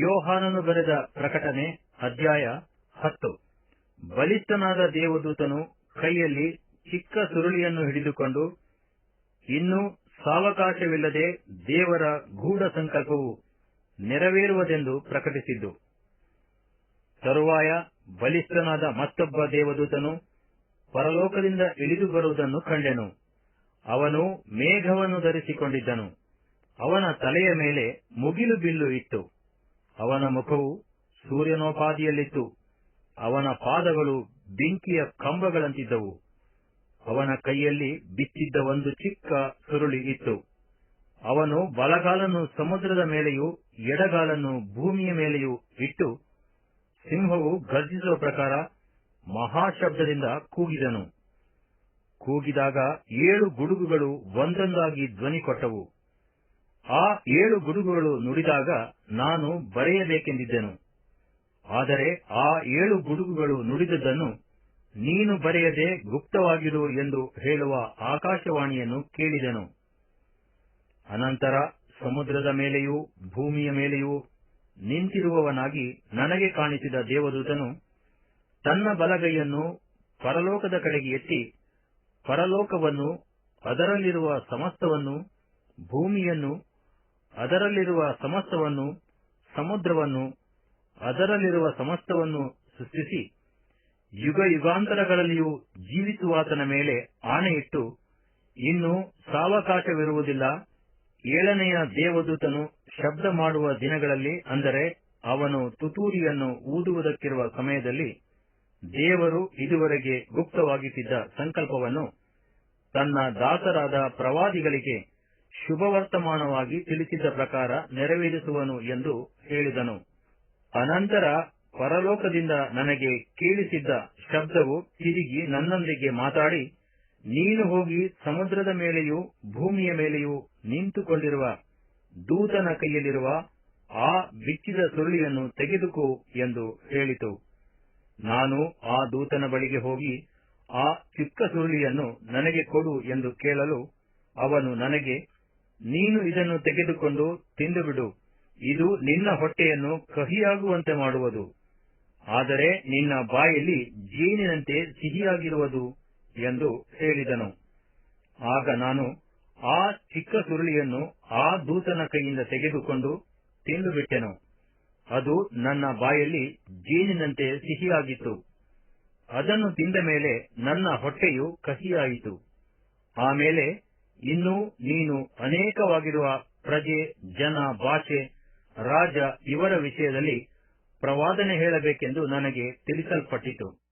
ಯೋಹಾನನು ಬರೆದ ಪ್ರಕಟಣೆ ಅಧ್ಯಾಯ ಹತ್ತು. ಬಲಿಷ್ಠನಾದ ದೇವದೂತನು ಕೈಯಲ್ಲಿ ಚಿಕ್ಕ ಸುರುಳಿಯನ್ನು ಹಿಡಿದುಕೊಂಡು, ಇನ್ನೂ ಸಾವಕಾಶವಿಲ್ಲದೆ ದೇವರ ಗೂಢ ಸಂಕಲ್ಪವು ನೆರವೇರುವುದೆಂದು ಪ್ರಕಟಿಸಿದ್ದು. ತರುವಾಯ ಬಲಿಷ್ಠನಾದ ಮತ್ತೊಬ್ಬ ದೇವದೂತನು ಪರಲೋಕದಿಂದ ಇಳಿದು ಬರುವುದನ್ನು ಕಂಡೆನು. ಅವನು ಮೇಘವನ್ನು ಧರಿಸಿಕೊಂಡಿದ್ದನು. ಅವನ ತಲೆಯ ಮೇಲೆ ಮುಗಿಲು ಬಿಲ್ಲು ಇತ್ತು. ಅವನ ಮುಖವು ಸೂರ್ಯನೋಪಾದಿಯಲ್ಲಿತ್ತು. ಅವನ ಪಾದಗಳು ಬೆಂಕಿಯ ಕಂಬಗಳಂತಿದ್ದವು. ಅವನ ಕೈಯಲ್ಲಿ ಬಿಚ್ಚಿದ್ದ ಒಂದು ಚಿಕ್ಕ ಸುರುಳಿ ಇತ್ತು. ಅವನು ಬಲಗಾಲನ್ನು ಸಮುದ್ರದ ಮೇಲೆಯೂ ಎಡಗಾಲನ್ನು ಭೂಮಿಯ ಮೇಲೆಯೂ ಇಟ್ಟು ಸಿಂಹವು ಗರ್ಜಿಸುವ ಪ್ರಕಾರ ಮಹಾಶಬ್ದದಿಂದ ಕೂಗಿದನು. ಕೂಗಿದಾಗ ಏಳು ಗುಡುಗುಗಳು ಒಂದೊಂದಾಗಿ ಧ್ವನಿ ಕೊಟ್ಟವು ಆ ಏಳು ಗುಡುಗುಗಳು ನುಡಿದಾಗ ನಾನು ಬರೆಯಬೇಕೆಂದಿದ್ದೆನು. ಆದರೆ ಆ ಏಳು ಗುಡುಗುಗಳು ನುಡಿದದ್ದನ್ನು ನೀನು ಬರೆಯದೆ ಗುಪ್ತವಾಗಿರು ಎಂದು ಹೇಳುವ ಆಕಾಶವಾಣಿಯನ್ನು ಕೇಳಿದನು. ಅನಂತರ ಸಮುದ್ರದ ಮೇಲೆಯೂ ಭೂಮಿಯ ಮೇಲೆಯೂ ನಿಂತಿರುವವನಾಗಿ ನನಗೆ ಕಾಣಿಸಿದ ದೇವದೂತನು ತನ್ನ ಬಲಗೈಯನ್ನು ಪರಲೋಕದ ಕಡೆಗೆ ಎತ್ತಿ ಪರಲೋಕವನ್ನು ಅದರಲ್ಲಿರುವ ಸಮಸ್ತವನ್ನು ಭೂಮಿಯನ್ನು ಅದರಲ್ಲಿರುವ ಸಮಸ್ತವನ್ನು, ಸಮುದ್ರವನ್ನು, ಅದರಲ್ಲಿರುವ ಸಮಸ್ತವನ್ನು ಸೃಷ್ಟಿಸಿ, ಯುಗ ಯುಗಾಂತರಗಳಲ್ಲಿಯೂ ಜೀವಿಸುವಾತನ ಮೇಲೆ ಆಣೆಯಿಟ್ಟು, ಇನ್ನು ಸಾವಕಾಶವಿರುವುದಿಲ್ಲ. ಏಳನೆಯ ದೇವದೂತನು ಶಬ್ದ ಮಾಡುವ ದಿನಗಳಲ್ಲಿ ಅಂದರೆ ಅವನು ತುತೂರಿಯನ್ನು ಊದುವುದಕ್ಕಿರುವ ಸಮಯದಲ್ಲಿ ದೇವರು ಇದುವರೆಗೆ ಗುಪ್ತವಾಗಿಟ್ಟಿದ್ದ ಸಂಕಲ್ಪವನ್ನು ತನ್ನ ದಾಸರಾದ ಪ್ರವಾದಿಗಳಿಗೆ ಶುಭವರ್ತಮಾನವಾಗಿ ತಿಳಿಸಿದ ಪ್ರಕಾರ ನೆರವೇರಿಸುವನು ಎಂದು ಹೇಳಿದನು. ಅನಂತರ ಪರಲೋಕದಿಂದ ನನಗೆ ಕೇಳಿಸಿದ್ದ ಶಬ್ದವು ತಿರುಗಿ ನನ್ನೊಂದಿಗೆ ಮಾತಾಡಿ, ನೀನು ಹೋಗಿ ಸಮುದ್ರದ ಮೇಲೆಯೂ ಭೂಮಿಯ ಮೇಲೆಯೂ ನಿಂತುಕೊಂಡಿರುವ ದೂತನ ಕೈಯಲ್ಲಿರುವ ಆ ಬಿಚ್ಚಿದ ಸುರುಳಿಯನ್ನು ತೆಗೆದುಕೋ ಎಂದು ಹೇಳಿತು. ನಾನು ಆ ದೂತನ ಬಳಿಗೆ ಹೋಗಿ ಆ ಚಿಕ್ಕ ಸುರುಳಿಯನ್ನು ನನಗೆ ಕೊಡು ಎಂದು ಕೇಳಲು ಅವನು ನನಗೆ ನೀನು ಇದನ್ನು ತೆಗೆದುಕೊಂಡು ತಿಂದುಬಿಡು. ಇದು ನಿನ್ನ ಹೊಟ್ಟೆಯನ್ನು ಕಹಿಯಾಗುವಂತೆ ಮಾಡುವುದು. ಆದರೆ ನಿನ್ನ ಬಾಯಲ್ಲಿ ಜೇನಿನಂತೆ ಸಿಹಿಯಾಗಿರುವುದು ಎಂದು ಹೇಳಿದನು. ಆಗ ನಾನು ಆ ಚಿಕ್ಕ ಸುರುಳಿಯನ್ನು ಆ ದೂತನ ಕೈಯಿಂದ ತೆಗೆದುಕೊಂಡು ತಿಂದುಬಿಟ್ಟೆನು. ಅದು ನನ್ನ ಬಾಯಲ್ಲಿ ಜೇನಿನಂತೆ ಸಿಹಿಯಾಗಿತ್ತು. ಅದನ್ನು ತಿಂದ ಮೇಲೆ ನನ್ನ ಹೊಟ್ಟೆಯು ಕಹಿಯಾಯಿತು. ಆಮೇಲೆ ಇನ್ನು ನೀನು ಅನೇಕವಾಗಿರುವ ಪ್ರಜೆ ಜನ ಭಾಷೆ ರಾಜ ಇವರ ವಿಷಯದಲ್ಲಿ ಪ್ರವಾದನೆ ಹೇಳಬೇಕೆಂದು ನನಗೆ ತಿಳಿಸಲ್ಪಟ್ಟಿತು.